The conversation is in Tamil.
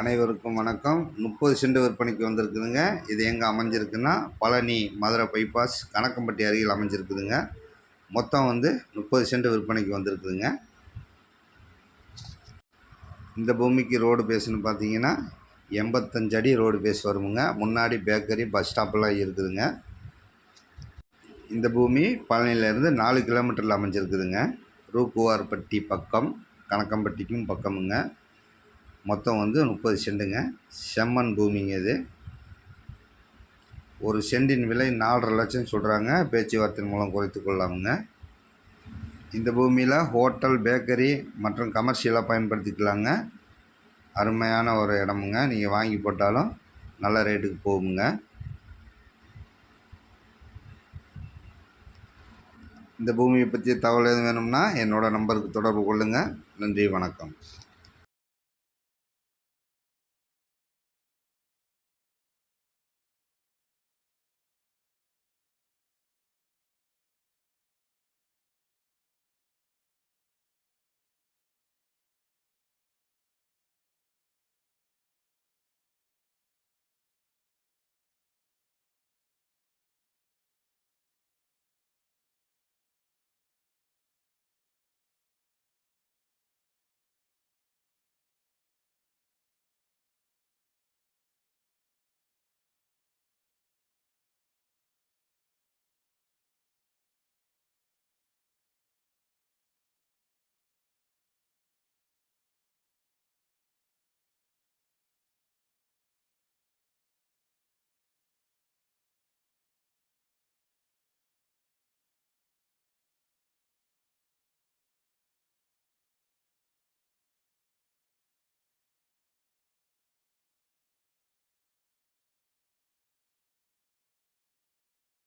அனைவருக்கும் வணக்கம். முப்பது சென்ட் விற்பனைக்கு வந்திருக்குதுங்க. இது எங்கே அமைஞ்சிருக்குன்னா பழனி மதுரை பைபாஸ் கணக்கம்பட்டி அருகில் அமைஞ்சிருக்குதுங்க. மொத்தம் வந்து முப்பது சென்ட் விற்பனைக்கு வந்திருக்குதுங்க. இந்த பூமிக்கு ரோடு பேஸ்னு பார்த்தீங்கன்னா எண்பத்தஞ்சு அடி ரோடு பேஸ் வருமுங்க. முன்னாடி பேக்கரி பஸ் ஸ்டாப்பெல்லாம் இருக்குதுங்க. இந்த பூமி பழனியிலேருந்து நாலு கிலோமீட்டரில் அமைஞ்சிருக்குதுங்க. ரூக்குவார்பட்டி பக்கம் கணக்கம்பட்டிக்கும் பக்கமுங்க. மொத்தம் வந்து முப்பது சென்ட்டுங்க செம்மண் பூமிங்க இது. ஒரு சென்டின் விலை நாலரை லட்சம் சொல்கிறாங்க பேச்சுவார்த்தை மூலம் குறைத்து கொள்ளலாமுங்க இந்த பூமியில் ஹோட்டல் பேக்கரி மற்றும் கமர்ஷியலாக பயன்படுத்திக்கலாங்க. அருமையான ஒரு இடமுங்க. நீங்கள் வாங்கி போட்டாலும் நல்ல ரேட்டுக்கு போகுங்க. இந்த பூமியை பற்றிய தகவல் எதுவும் வேணும்னா என்னோடய நம்பருக்கு தொடர்பு கொள்ளுங்கள் நன்றி வணக்கம்.